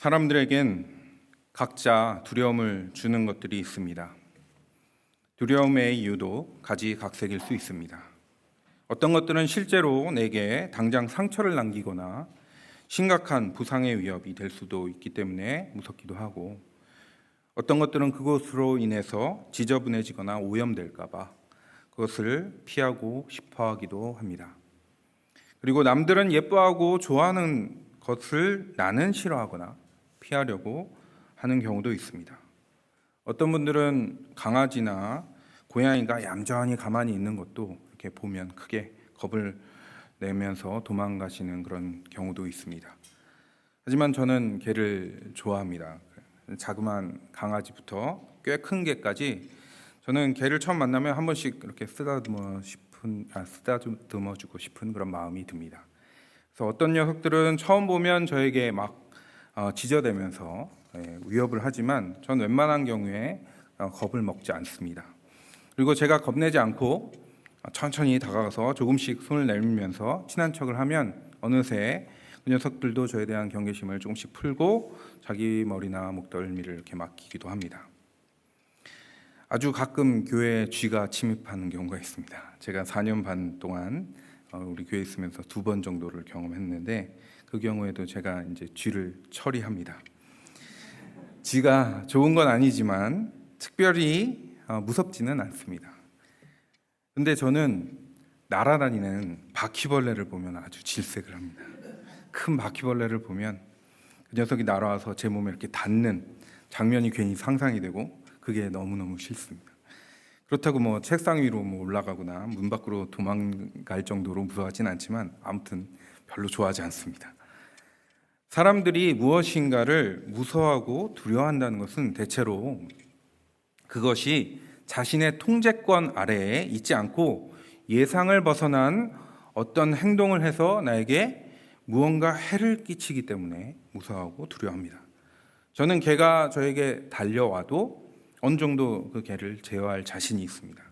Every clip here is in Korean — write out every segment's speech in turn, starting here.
사람들에겐 각자 두려움을 주는 것들이 있습니다. 두려움의 이유도 가지각색일 수 있습니다. 어떤 것들은 실제로 내게 당장 상처를 남기거나 심각한 부상의 위협이 될 수도 있기 때문에 무섭기도 하고 어떤 것들은 그것으로 인해서 지저분해지거나 오염될까봐 그것을 피하고 싶어 하기도 합니다. 그리고 남들은 예뻐하고 좋아하는 것을 나는 싫어하거나 피하려고 하는 경우도 있습니다. 어떤 분들은 강아지나 고양이가 얌전히 가만히 있는 것도 이렇게 보면 크게 겁을 내면서 도망가시는 그런 경우도 있습니다. 하지만 저는 개를 좋아합니다. 자그마한 강아지부터 꽤 큰 개까지 저는 개를 처음 만나면 한 번씩 이렇게 쓰다듬어 싶은 아, 쓰다듬어 주고 싶은 그런 마음이 듭니다. 그래서 어떤 녀석들은 처음 보면 저에게 막 어, 지저대면서 예, 위협을 하지만 전 웬만한 경우에 어, 겁을 먹지 않습니다. 그리고 제가 겁내지 않고 천천히 다가가서 조금씩 손을 내밀면서 친한 척을 하면 어느새 그 녀석들도 저에 대한 경계심을 조금씩 풀고 자기 머리나 목덜미를 이렇게 맡기기도 합니다. 아주 가끔 교회에 쥐가 침입하는 경우가 있습니다. 제가 4년 반 동안 어, 우리 교회에 있으면서 두 번 정도를 경험했는데 그 경우에도 제가 이제 쥐를 처리합니다. 쥐가 좋은 건 아니지만 특별히 어, 무섭지는 않습니다. 근데 저는 날아다니는 바퀴벌레를 보면 아주 질색을 합니다. 큰 바퀴벌레를 보면 그 녀석이 날아와서 제 몸에 이렇게 닿는 장면이 괜히 상상이 되고 그게 너무너무 싫습니다. 그렇다고 뭐 책상 위로 뭐 올라가거나 문 밖으로 도망갈 정도로 무서워하진 않지만 아무튼 별로 좋아하지 않습니다. 사람들이 무엇인가를 무서워하고 두려워한다는 것은 대체로 그것이 자신의 통제권 아래에 있지 않고 예상을 벗어난 어떤 행동을 해서 나에게 무언가 해를 끼치기 때문에 무서워하고 두려워합니다. 저는 개가 저에게 달려와도 어느 정도 그 개를 제어할 자신이 있습니다.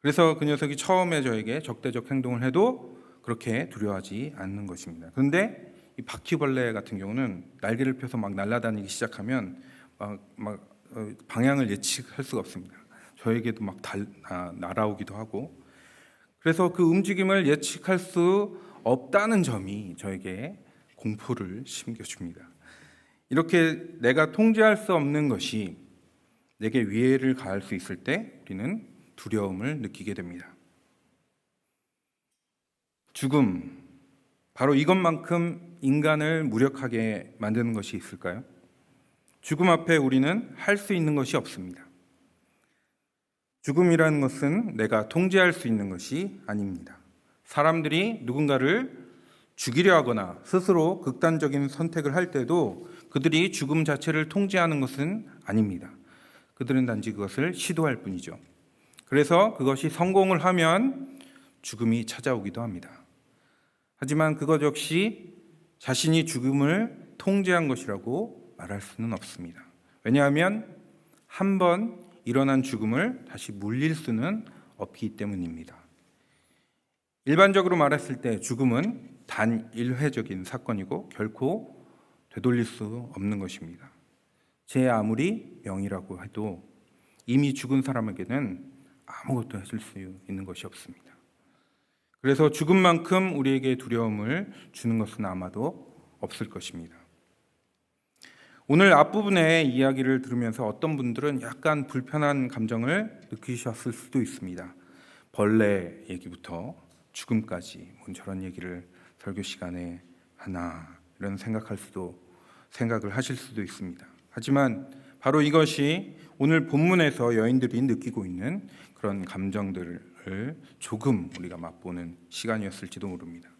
그래서 그 녀석이 처음에 저에게 적대적 행동을 해도 그렇게 두려워하지 않는 것입니다. 그런데 이 바퀴벌레 같은 경우는 날개를 펴서 막 날아다니기 시작하면 막, 막 어, 방향을 예측할 수가 없습니다. 저에게도 막 달, 아, 날아오기도 하고 그래서 그 움직임을 예측할 수 없다는 점이 저에게 공포를 심겨줍니다. 이렇게 내가 통제할 수 없는 것이 내게 위해를 가할 수 있을 때 우리는 두려움을 느끼게 됩니다. 죽음, 바로 이것만큼 인간을 무력하게 만드는 것이 있을까요? 죽음 앞에 우리는 할 수 있는 것이 없습니다. 죽음이라는 것은 내가 통제할 수 있는 것이 아닙니다. 사람들이 누군가를 죽이려 하거나 스스로 극단적인 선택을 할 때도 그들이 죽음 자체를 통제하는 것은 아닙니다. 그들은 단지 그것을 시도할 뿐이죠. 그래서 그것이 성공을 하면 죽음이 찾아오기도 합니다. 하지만 그것 역시 자신이 죽음을 통제한 것이라고 말할 수는 없습니다. 왜냐하면 한 번 일어난 죽음을 다시 물릴 수는 없기 때문입니다. 일반적으로 말했을 때 죽음은 단 일회적인 사건이고 결코 되돌릴 수 없는 것입니다. 제 아무리 명이라고 해도 이미 죽은 사람에게는 아무것도 해줄 수 있는 것이 없습니다. 그래서 죽음만큼 우리에게 두려움을 주는 것은 아마도 없을 것입니다. 오늘 앞부분의 이야기를 들으면서 어떤 분들은 약간 불편한 감정을 느끼셨을 수도 있습니다. 벌레 얘기부터 죽음까지 뭔 저런 얘기를 설교 시간에 하나 이런 생각할 수도 생각을 하실 수도 있습니다. 하지만 바로 이것이 오늘 본문에서 여인들이 느끼고 있는 그런 감정들 을 조금 우리가 맛보는 시간이었을지도 모릅니다.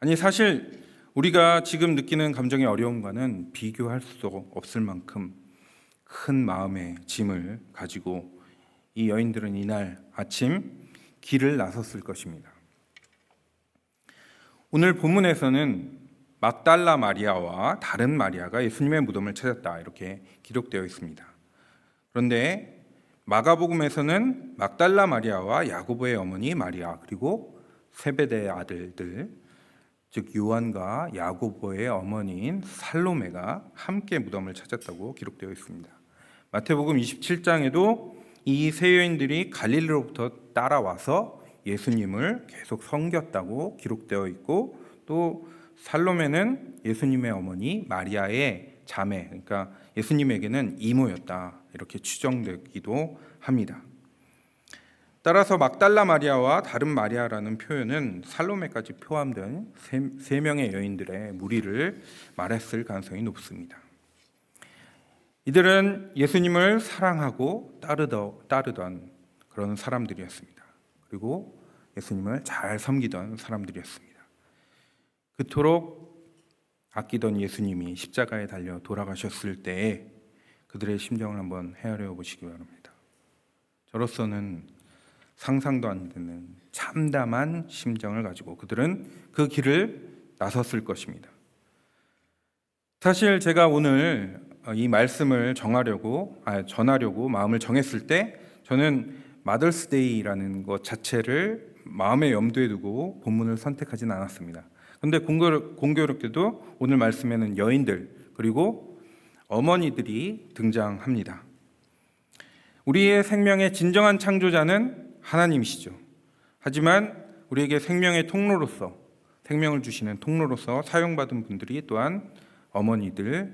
아니 사실 우리가 지금 느끼는 감정의 어려움과는 비교할 수 없을 만큼 큰 마음의 짐을 가지고 이 여인들은 이날 아침 길을 나섰을 것입니다. 오늘 본문에서는 막달라 마리아와 다른 마리아가 예수님의 무덤을 찾았다 이렇게 기록되어 있습니다. 그런데 마가복음에서는 막달라 마리아와 야고보의 어머니 마리아 그리고 세베대의 아들들 즉 요한과 야고보의 어머니인 살로메가 함께 무덤을 찾았다고 기록되어 있습니다. 마태복음 27장에도 이 세 여인들이 갈릴리로부터 따라와서 예수님을 계속 섬겼다고 기록되어 있고 또 살로메는 예수님의 어머니 마리아의 자매, 그러니까 예수님에게는 이모였다 이렇게 추정되기도 합니다. 따라서 막달라 마리아와 다른 마리아라는 표현은 살로메까지 포함된 세, 세 명의 여인들의 무리를 말했을 가능성이 높습니다. 이들은 예수님을 사랑하고 따르던 그런 사람들이었습니다. 그리고 예수님을 잘 섬기던 사람들이었습니다. 그토록 아끼던 예수님이 십자가에 달려 돌아가셨을 때에 그들의 심정을 한번 헤아려 보시기 바랍니다. 저로서는 상상도 안 되는 참담한 심정을 가지고 그들은 그 길을 나섰을 것입니다. 사실 제가 오늘 이 말씀을 정하려고 아, 전하려고 마음을 정했을 때 저는 마더스데이라는 것 자체를 마음의 염두에 두고 본문을 선택하진 않았습니다. 근데 공교롭, 공교롭게도 오늘 말씀에는 여인들 그리고 어머니들이 등장합니다. 우리의 생명의 진정한 창조자는 하나님이시죠. 하지만 우리에게 생명의 통로로서 생명을 주시는 통로로서 사용받은 분들이 또한 어머니들이십니다.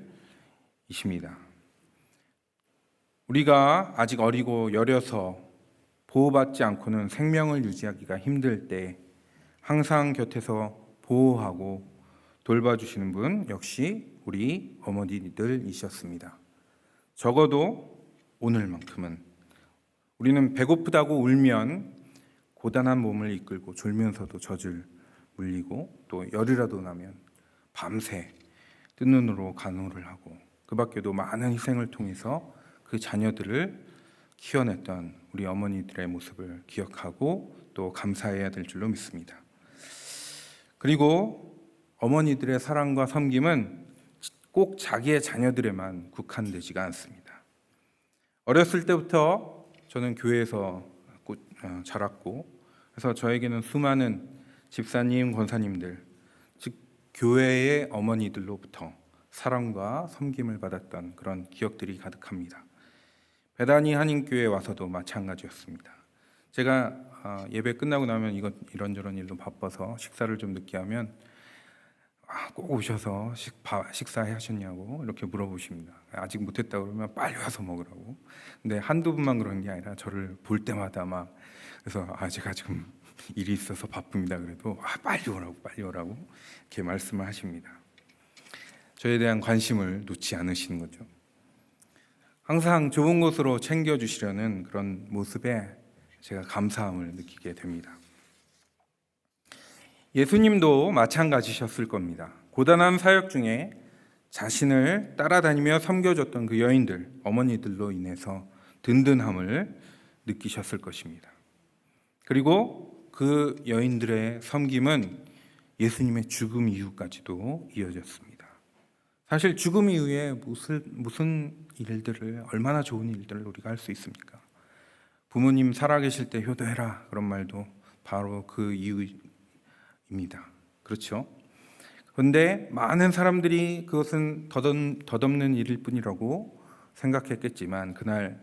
우리가 아직 어리고 여려서 보호받지 않고는 생명을 유지하기가 힘들 때 항상 곁에서 보호하고 돌봐주시는 분 역시 우리 어머니들이셨습니다. 적어도 오늘만큼은 우리는 배고프다고 울면 고단한 몸을 이끌고 졸면서도 젖을 물리고 또 열이라도 나면 밤새 뜬 눈으로 간호를 하고 그 밖에도 많은 희생을 통해서 그 자녀들을 키워냈던 우리 어머니들의 모습을 기억하고 또 감사해야 될 줄로 믿습니다. 그리고 어머니들의 사랑과 섬김은 꼭 자기의 자녀들에만 국한되지가 않습니다. 어렸을 때부터 저는 교회에서 어, 자랐고 그래서 저에게는 수많은 집사님, 권사님들, 즉 교회의 어머니들로부터 사랑과 섬김을 받았던 그런 기억들이 가득합니다. 베다니 한인교회에 와서도 마찬가지였습니다. 제가 어, 예배 끝나고 나면 이것 이런저런 일로 바빠서 식사를 좀 늦게 하면 아, 꼭 오셔서 식, 식사해 하셨냐고 이렇게 물어보십니다. 아직 못했다 그러면 빨리 와서 먹으라고. 근데 한두 분만 그런 게 아니라 저를 볼 때마다 막 그래서 아 제가 지금 일이 있어서 바쁩니다. 그래도 아 빨리 오라고 빨리 오라고 이렇게 말씀을 하십니다. 저에 대한 관심을 놓지 않으시는 거죠. 항상 좋은 곳으로 챙겨주시려는 그런 모습에 제가 감사함을 느끼게 됩니다. 예수님도 마찬가지셨을 겁니다. 고단한 사역 중에 자신을 따라다니며 섬겨줬던 그 여인들, 어머니들로 인해서 든든함을 느끼셨을 것입니다. 그리고 그 여인들의 섬김은 예수님의 죽음 이후까지도 이어졌습니다. 사실 죽음 이후에 무슨, 무슨 일들을, 얼마나 좋은 일들을 우리가 할 수 있습니까? 부모님 살아계실 때 효도해라. 그런 말도 바로 그 이유 입니다. 그렇죠? 그런데 많은 사람들이 그것은 덧없는 일일 뿐이라고 생각했겠지만 그날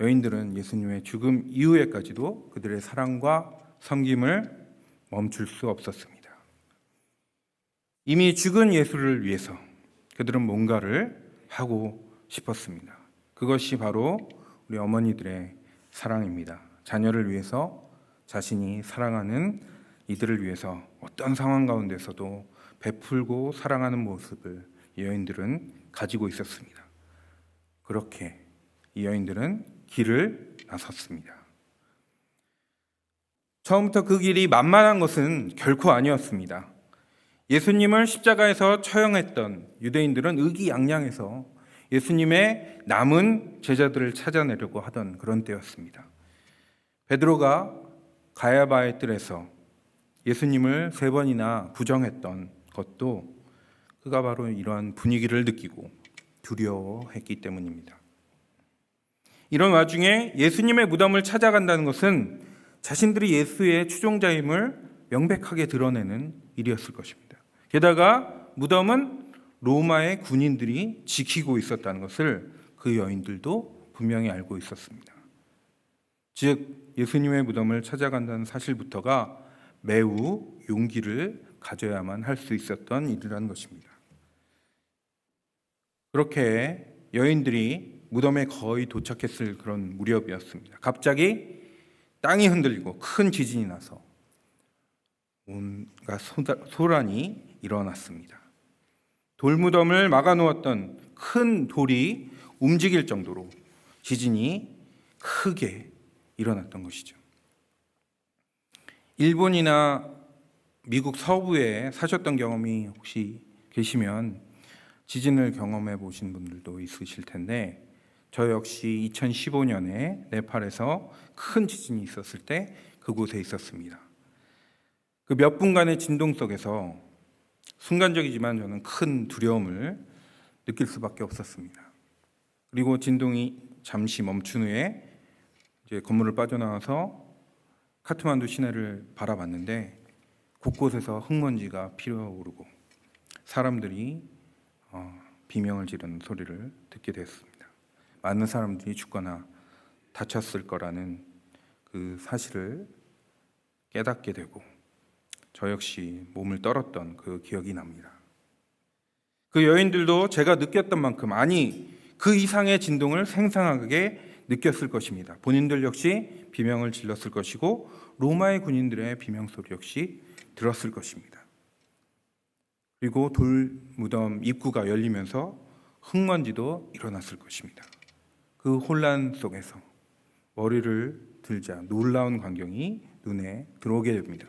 여인들은 예수님의 죽음 이후에까지도 그들의 사랑과 섬김을 멈출 수 없었습니다. 이미 죽은 예수를 위해서 그들은 뭔가를 하고 싶었습니다. 그것이 바로 우리 어머니들의 사랑입니다. 자녀를 위해서 자신이 사랑하는 이들을 위해서 어떤 상황 가운데서도 베풀고 사랑하는 모습을 여인들은 가지고 있었습니다. 그렇게 이 여인들은 길을 나섰습니다. 처음부터 그 길이 만만한 것은 결코 아니었습니다. 예수님을 십자가에서 처형했던 유대인들은 의기양양해서 예수님의 남은 제자들을 찾아내려고 하던 그런 때였습니다. 베드로가 가야바의 뜰에서 예수님을 세 번이나 부정했던 것도 그가 바로 이러한 분위기를 느끼고 두려워했기 때문입니다. 이런 와중에 예수님의 무덤을 찾아간다는 것은 자신들이 예수의 추종자임을 명백하게 드러내는 일이었을 것입니다. 게다가 무덤은 로마의 군인들이 지키고 있었다는 것을 그 여인들도 분명히 알고 있었습니다. 즉 예수님의 무덤을 찾아간다는 사실부터가 매우 용기를 가져야만 할 수 있었던 일이라는 것입니다. 그렇게 여인들이 무덤에 거의 도착했을 그런 무렵이었습니다. 갑자기 땅이 흔들리고 큰 지진이 나서 온갖 소란이 일어났습니다. 돌무덤을 막아놓았던 큰 돌이 움직일 정도로 지진이 크게 일어났던 것이죠. 일본이나 미국 서부에 사셨던 경험이 혹시 계시면 지진을 경험해 보신 분들도 있으실 텐데 저 역시 2015년에 네팔에서 큰 지진이 있었을 때 그곳에 있었습니다. 그 몇 분간의 진동 속에서 순간적이지만 저는 큰 두려움을 느낄 수밖에 없었습니다. 그리고 진동이 잠시 멈춘 후에 이제 건물을 빠져나와서 카트만두 시내를 바라봤는데 곳곳에서 흙먼지가 피어오르고 사람들이 어, 비명을 지르는 소리를 듣게 됐습니다. 많은 사람들이 죽거나 다쳤을 거라는 그 사실을 깨닫게 되고 저 역시 몸을 떨었던 그 기억이 납니다. 그 여인들도 제가 느꼈던 만큼 아니 그 이상의 진동을 생생하게 느꼈을 것입니다. 본인들 역시 비명을 질렀을 것이고 로마의 군인들의 비명 소리 역시 들었을 것입니다. 그리고 돌 무덤 입구가 열리면서 흙먼지도 일어났을 것입니다. 그 혼란 속에서 머리를 들자 놀라운 광경이 눈에 들어오게 됩니다.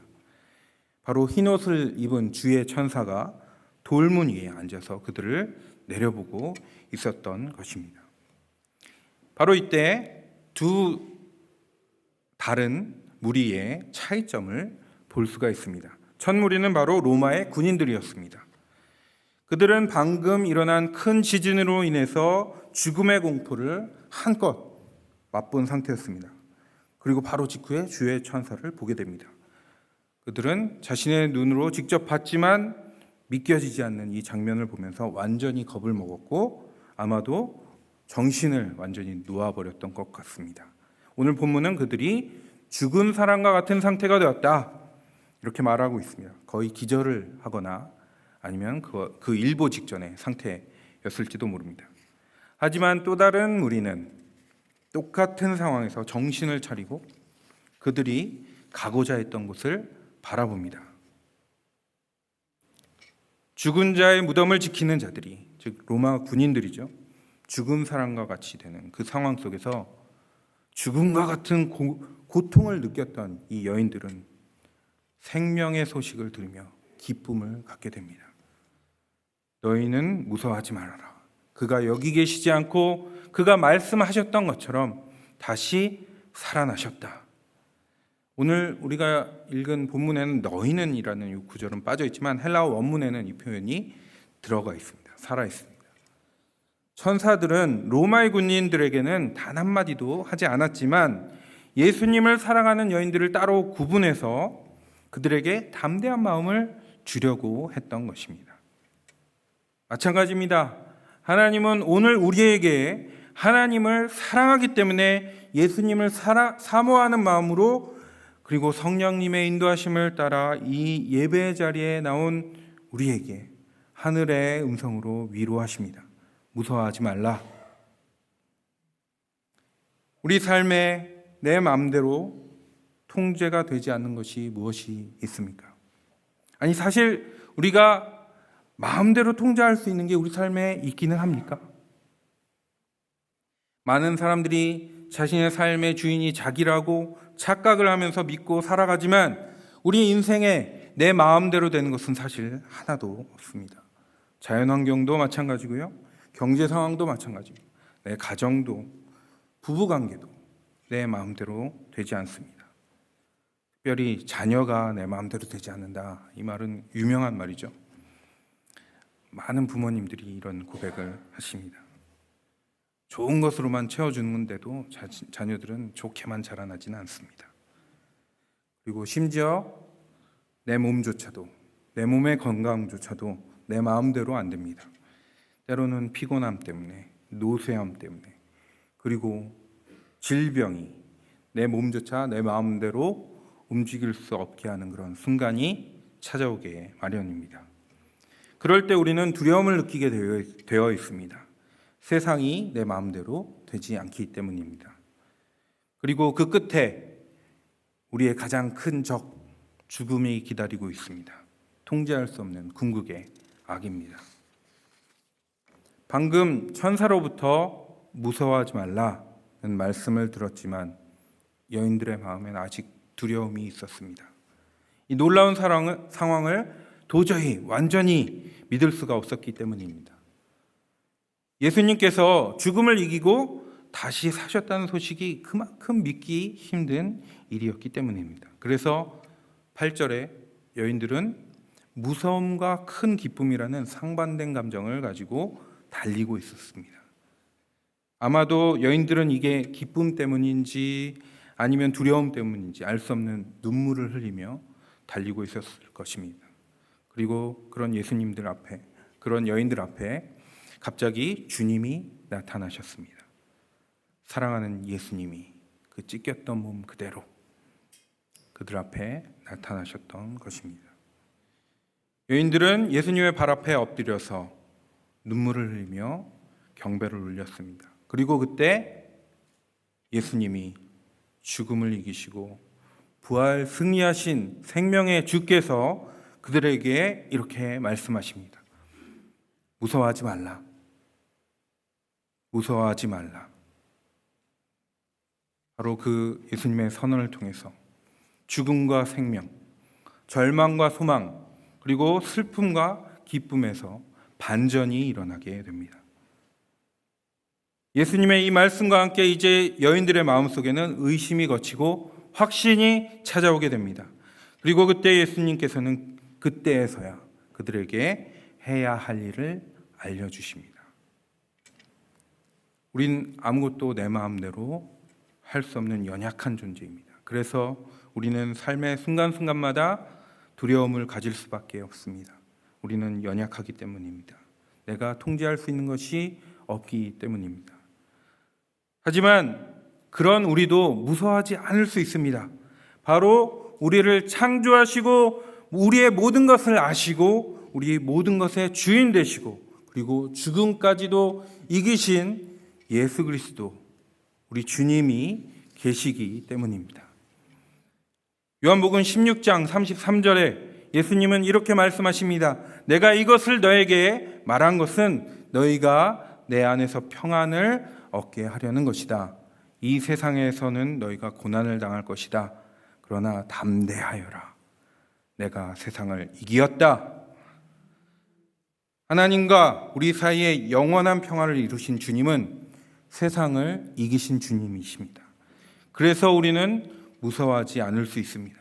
바로 흰 옷을 입은 주의 천사가 돌문 위에 앉아서 그들을 내려보고 있었던 것입니다. 바로 이때 두 다른 무리의 차이점을 볼 수가 있습니다. 첫 무리는 바로 로마의 군인들이었습니다. 그들은 방금 일어난 큰 지진으로 인해서 죽음의 공포를 한껏 맛본 상태였습니다. 그리고 바로 직후에 주의 천사를 보게 됩니다. 그들은 자신의 눈으로 직접 봤지만 믿겨지지 않는 이 장면을 보면서 완전히 겁을 먹었고 아마도 정신을 완전히 놓아버렸던 것 같습니다. 오늘 본문은 그들이 죽은 사람과 같은 상태가 되었다. 이렇게 말하고 있습니다. 거의 기절을 하거나 아니면 그, 그 일보 직전의 상태였을지도 모릅니다. 하지만 또 다른 무리는 똑같은 상황에서 정신을 차리고 그들이 가고자 했던 곳을 바라봅니다. 죽은 자의 무덤을 지키는 자들이 즉 로마 군인들이죠. 죽은 사람과 같이 되는 그 상황 속에서 죽음과 같은 고, 고통을 느꼈던 이 여인들은 생명의 소식을 들으며 기쁨을 갖게 됩니다. 너희는 무서워하지 말아라. 그가 여기 계시지 않고 그가 말씀하셨던 것처럼 다시 살아나셨다. 오늘 우리가 읽은 본문에는 너희는이라는 이 구절은 빠져 있지만 헬라어 원문에는 이 표현이 들어가 있습니다. 살아 있습니다. 천사들은 로마의 군인들에게는 단 한마디도 하지 않았지만 예수님을 사랑하는 여인들을 따로 구분해서 그들에게 담대한 마음을 주려고 했던 것입니다. 마찬가지입니다. 하나님은 오늘 우리에게 하나님을 사랑하기 때문에 예수님을 사라, 사모하는 마음으로 그리고 성령님의 인도하심을 따라 이 예배 자리에 나온 우리에게 하늘의 음성으로 위로하십니다. 무서워하지 말라. 우리 삶에 내 마음대로 통제가 되지 않는 것이 무엇이 있습니까? 아니 사실 우리가 마음대로 통제할 수 있는 게 우리 삶에 있기는 합니까? 많은 사람들이 자신의 삶의 주인이 자기라고 착각을 하면서 믿고 살아가지만 우리 인생에 내 마음대로 되는 것은 사실 하나도 없습니다. 자연 환경도 마찬가지고요. 경제 상황도 마찬가지입니다. 내 가정도 부부 관계도 내 마음대로 되지 않습니다. 특별히 자녀가 내 마음대로 되지 않는다. 이 말은 유명한 말이죠. 많은 부모님들이 이런 고백을 하십니다. 좋은 것으로만 채워주는데도 자, 자녀들은 좋게만 자라나지는 않습니다. 그리고 심지어 내 몸조차도 내 몸의 건강조차도 내 마음대로 안 됩니다. 때로는 피곤함 때문에, 노쇠함 때문에, 그리고 질병이 내 몸조차 내 마음대로 움직일 수 없게 하는 그런 순간이 찾아오게 마련입니다. 그럴 때 우리는 두려움을 느끼게 되어, 있습니다. 세상이 내 마음대로 되지 않기 때문입니다. 그리고 그 끝에 우리의 가장 큰 적, 죽음이 기다리고 있습니다. 통제할 수 없는 궁극의 악입니다. 방금 천사로부터 무서워하지 말라는 말씀을 들었지만 여인들의 마음엔 아직 두려움이 있었습니다. 이 놀라운 사랑을, 상황을 도저히 완전히 믿을 수가 없었기 때문입니다. 예수님께서 죽음을 이기고 다시 사셨다는 소식이 그만큼 믿기 힘든 일이었기 때문입니다. 그래서 8절에 여인들은 무서움과 큰 기쁨이라는 상반된 감정을 가지고 달리고 있었습니다. 아마도 여인들은 이게 기쁨 때문인지 아니면 두려움 때문인지 알 수 없는 눈물을 흘리며 달리고 있었을 것입니다. 그리고 그런 예수님들 앞에, 그런 여인들 앞에 갑자기 주님이 나타나셨습니다. 사랑하는 예수님이 그 찢겼던 몸 그대로 그들 앞에 나타나셨던 것입니다. 여인들은 예수님의 발 앞에 엎드려서 눈물을 흘리며 경배를 울렸습니다. 그리고 그때 예수님이 죽음을 이기시고 부활 승리하신 생명의 주께서 그들에게 이렇게 말씀하십니다. 무서워하지 말라. 무서워하지 말라. 바로 그 예수님의 선언을 통해서 죽음과 생명, 절망과 소망, 그리고 슬픔과 기쁨에서 반전이 일어나게 됩니다. 예수님의 이 말씀과 함께 이제 여인들의 마음속에는 의심이 거치고 확신이 찾아오게 됩니다. 그리고 그때 예수님께서는 그때에서야 그들에게 해야 할 일을 알려주십니다. 우린 아무것도 내 마음대로 할 수 없는 연약한 존재입니다. 그래서 우리는 삶의 순간순간마다 두려움을 가질 수밖에 없습니다. 우리는 연약하기 때문입니다. 내가 통제할 수 있는 것이 없기 때문입니다. 하지만 그런 우리도 무서워하지 않을 수 있습니다. 바로 우리를 창조하시고 우리의 모든 것을 아시고 우리 모든 것의 주인 되시고 그리고 죽음까지도 이기신 예수 그리스도 우리 주님이 계시기 때문입니다. 요한복음 16장 33절에 예수님은 이렇게 말씀하십니다. 내가 이것을 너에게 말한 것은 너희가 내 안에서 평안을 얻게 하려는 것이다. 이 세상에서는 너희가 고난을 당할 것이다. 그러나 담대하여라. 내가 세상을 이기었다. 하나님과 우리 사이에 영원한 평화를 이루신 주님은 세상을 이기신 주님이십니다. 그래서 우리는 무서워하지 않을 수 있습니다.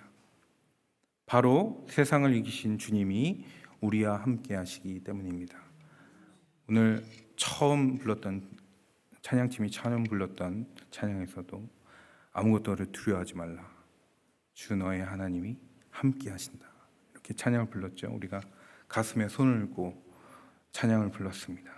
바로 세상을 이기신 주님이 우리와 함께 하시기 때문입니다. 오늘 처음 불렀던 찬양팀이 처음 불렀던 찬양에서도 아무것도를 두려워하지 말라. 주 너의 하나님이 함께 하신다. 이렇게 찬양을 불렀죠. 우리가 가슴에 손을 얹고 찬양을 불렀습니다.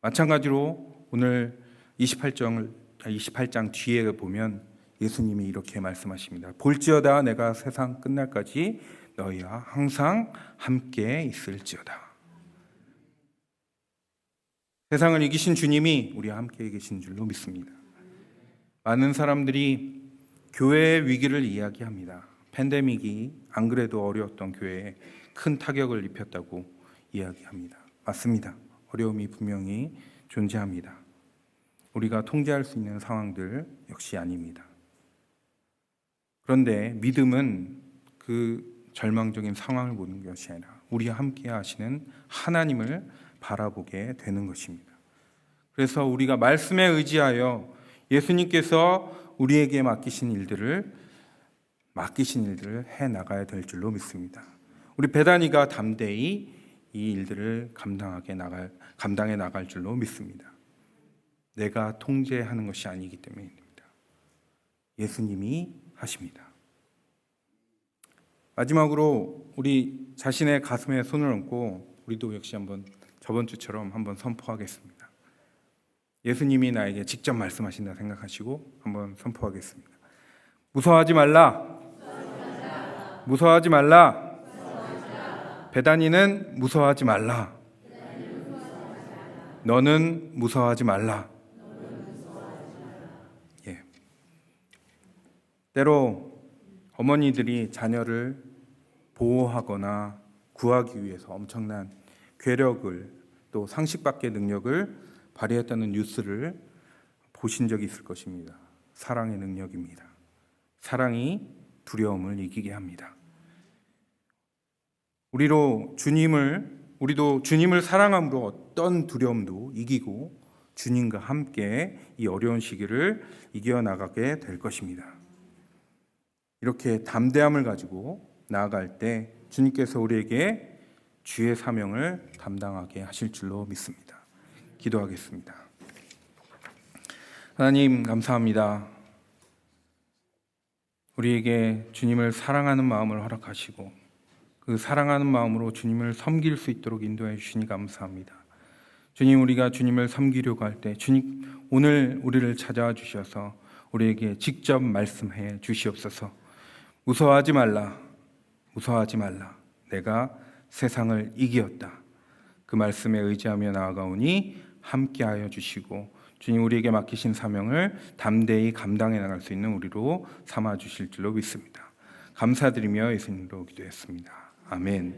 마찬가지로 오늘 28장 28장 뒤에 보면 예수님이 이렇게 말씀하십니다. 볼지어다 내가 세상 끝날까지 너희와 항상 함께 있을지어다. 세상을 이기신 주님이 우리와 함께 계신 줄로 믿습니다. 많은 사람들이 교회의 위기를 이야기합니다. 팬데믹이 안 그래도 어려웠던 교회에 큰 타격을 입혔다고 이야기합니다. 맞습니다. 어려움이 분명히 존재합니다. 우리가 통제할 수 있는 상황들 역시 아닙니다. 그런데 믿음은 그 절망적인 상황을 보는 것이 아니라 우리와 함께 하시는 하나님을 바라보게 되는 것입니다. 그래서 우리가 말씀에 의지하여 예수님께서 우리에게 맡기신 일들을 맡기신 일들을 해 나가야 될 줄로 믿습니다. 우리 배단이가 담대히 이 일들을 감당하게 나갈 감당해 나갈 줄로 믿습니다. 내가 통제하는 것이 아니기 때문입니다. 예수님이 하십니다. 마지막으로 우리 자신의 가슴에 손을 얹고 우리도 역시 한번 저번 주처럼 한번 선포하겠습니다. 예수님이 나에게 직접 말씀하신다 생각하시고 한번 선포하겠습니다. 무서워하지 말라. 무서워하지 말라. 베다니는 무서워하지 말라. 너는 무서워하지 말라. 때로 어머니들이 자녀를 보호하거나 구하기 위해서 엄청난 괴력을 또 상식 밖의 능력을 발휘했다는 뉴스를 보신 적이 있을 것입니다. 사랑의 능력입니다. 사랑이 두려움을 이기게 합니다. 우리로 주님을 우리도 주님을 사랑함으로 어떤 두려움도 이기고 주님과 함께 이 어려운 시기를 이겨 나가게 될 것입니다. 이렇게 담대함을 가지고 나아갈 때 주님께서 우리에게 주의 사명을 감당하게 하실 줄로 믿습니다. 기도하겠습니다. 하나님 감사합니다. 우리에게 주님을 사랑하는 마음을 허락하시고 그 사랑하는 마음으로 주님을 섬길 수 있도록 인도해 주시니 감사합니다. 주님 우리가 주님을 섬기려고 할 때 주님 오늘 우리를 찾아와 주셔서 우리에게 직접 말씀해 주시옵소서. 무서워하지 말라. 무서워하지 말라. 내가 세상을 이기었다. 그 말씀에 의지하며 나아가오니 함께하여 주시고 주님 우리에게 맡기신 사명을 담대히 감당해 나갈 수 있는 우리로 삼아 주실 줄로 믿습니다. 감사드리며 예수님으로 기도했습니다. 아멘.